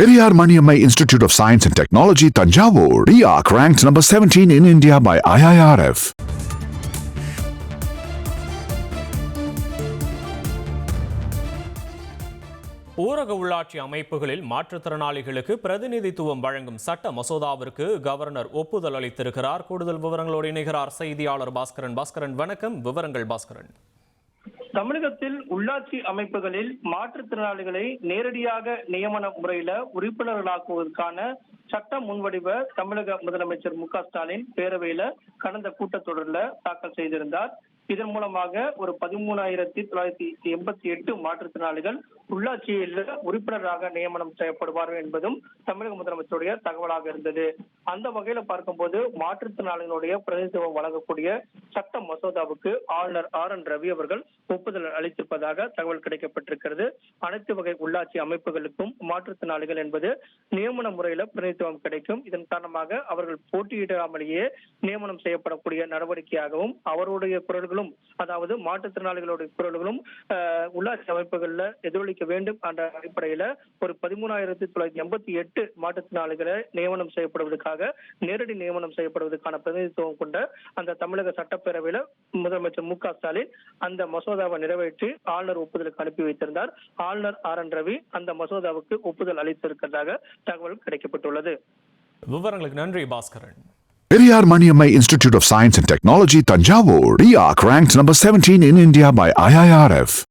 Periyar Maniammai Institute of Science and Technology, Tanjavur. RIAC ranked number 17 in India by IIRF. ஊரக உள்ளாட்சி அமைப்புகளில் மாற்றுத்திறனாளிகளுக்கு பிரதிநிதித்துவம் வழங்கும் சட்ட மசோதாவிற்கு கவர்னர் ஒப்புதல் அளித்திருக்கிறார் கூடுதல் விவரங்களோடு இணைகிறார் செய்தியாளர் பாஸ்கரன் பாஸ்கரன் வணக்கம் விவரங்கள் பாஸ்கரன் தமிழகத்தில் உள்ளாட்சி அமைப்புகளில் மாற்றுத்திறனாளிகளை நேரடியாக நியமன முறையில உறுப்பினர்களாக்குவதற்கான சட்ட முன்வடிவை தமிழக முதலமைச்சர் மு க ஸ்டாலின் பேரவையில கடந்த கூட்டத்தொடர்ல தாக்கல் செய்திருந்தார். இதன் மூலமாக ஒரு பதிமூணாயிரத்தி தொள்ளாயிரத்தி எண்பத்தி எட்டு மாற்றுத்திறனாளிகள் உள்ளாட்சியில் உறுப்பினராக நியமனம் செய்யப்படுவார்கள் என்பதும் தமிழக முதலமைச்சருடைய தகவலாக இருந்தது. அந்த வகையில பார்க்கும்போது மாற்றுத்திறனாளிகளுடைய பிரதிநிதித்துவம் வழங்கக்கூடிய சட்ட மசோதாவுக்கு ஆளுநர் ஆர் என் ரவி அவர்கள் ஒப்புதல் அளித்திருப்பதாக தகவல் கிடைக்கப்பட்டிருக்கிறது. அனைத்து வகை உள்ளாட்சி அமைப்புகளுக்கும் மாற்றுத்திறனாளிகள் என்பது நியமன முறையில பிரதிநிதித்துவம் கிடைக்கும். இதன் காரணமாக அவர்கள் போட்டியிடாமலேயே நியமனம் செய்யப்படக்கூடிய நடவடிக்கையாகவும் அவருடைய குரல்களும் அதாவது மாற்றுத்திறனாளிகளுடைய குரல்களும் உள்ளாட்சி அமைப்புகள்ல எதிரொலிக்க வேண்டும் என்ற அடிப்படையில ஒரு பதிமூணாயிரத்தி தொள்ளாயிரத்தி எண்பத்தி எட்டு மாற்றுத்திறனாளிகளை நியமனம் செய்யப்படுவதற்காக நேரடி நியமனம் செய்யப்படுவதற்கான பிரதிநிதித்துவம் கொண்ட அந்த தமிழக சட்டப்பேரவையில முதலமைச்சர் மு க ஸ்டாலின் அந்த மசோதாவை நிறைவேற்றி ஆளுநர் ஒப்புதலுக்கு அனுப்பி வைத்திருந்தார். ஆளுநர் ஆர் என் ரவி அந்த மசோதாவுக்கு ஒப்புதல் அளித்திருக்கிறதாக தகவல் கிடைக்கப்பட்டுள்ளது. விவரங்களுக்கு நன்றி Bhaskaran. Periyar Maniammai Institute of Science and Technology, Tanjavur. RIAC ranked number 17 in India by IIRF.